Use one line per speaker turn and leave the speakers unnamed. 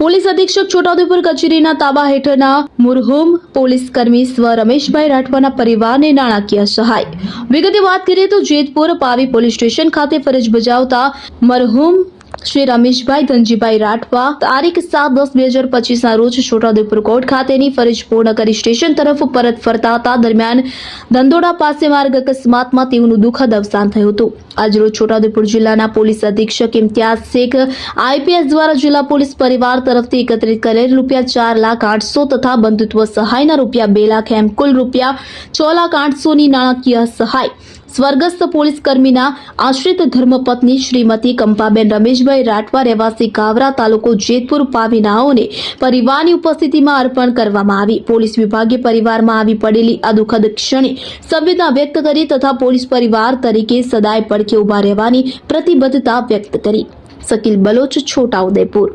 Police અધિક્ષક છોટાઉદેપુર કચેરીના તાબા હેઠળના મુરહુમ પોલીસ કર્મી સ્વ રમેશભાઈ રાઠવાના પરિવારને નાણાકીય સહાય. વિગતે વાત કરીએ તો જેતપુર પાવી પોલીસ સ્ટેશન ખાતે ફરજ બજાવતા મરહુમ શ્રી રમેશભાઈ ધનજીભાઈ રાઠવા, તારીખ સાત દસ બે હજાર પચીસના રોજ છોટાઉદેપુર કોર્ટ ખાતેની ફરજ પૂર્ણ કરી સ્ટેશન તરફ પરત ફરતા હતા દરમિયાન ધંધોડા પાસે માર્ગ અકસ્માતમાં તેઓનું દુઃખદ અવસાન થયું હતું. આજરોજ છોટાઉદેપુર જિલ્લાના પોલીસ અધિક્ષક ઇમ્તિયાઝ શેખ આઈપીએસ દ્વારા જિલ્લા પોલીસ પરિવાર તરફથી એકત્રિત કરેલ રૂપિયા ચાર લાખ આઠસો તથા બંધુત્વ સહાયના રૂપિયા બે લાખ એમ કુલ રૂપિયા છ લાખ આઠસોની નાણાકીય સહાય સ્વર્ગસ્થ પોલીસ કર્મીના આશ્રિત ધર્મપત્ની શ્રીમતી કંપાબેન રમેશભાઈ રાઠવા રહેવાસી ગાવરા તાલુકો જેતપુર પાવીનાઓને પરિવારની ઉપસ્થિતિમાં અર્પણ કરવામાં આવી. પોલીસ વિભાગે પરિવારમાં આવી પડેલી આ દુઃખદ ક્ષણે સંવેદના વ્યક્ત કરી તથા પોલીસ પરિવાર તરીકે સદાય પડખે ઊભા રહેવાની પ્રતિબદ્ધતા વ્યક્ત કરી. શકીલ બલોચ છોટાઉદેપુર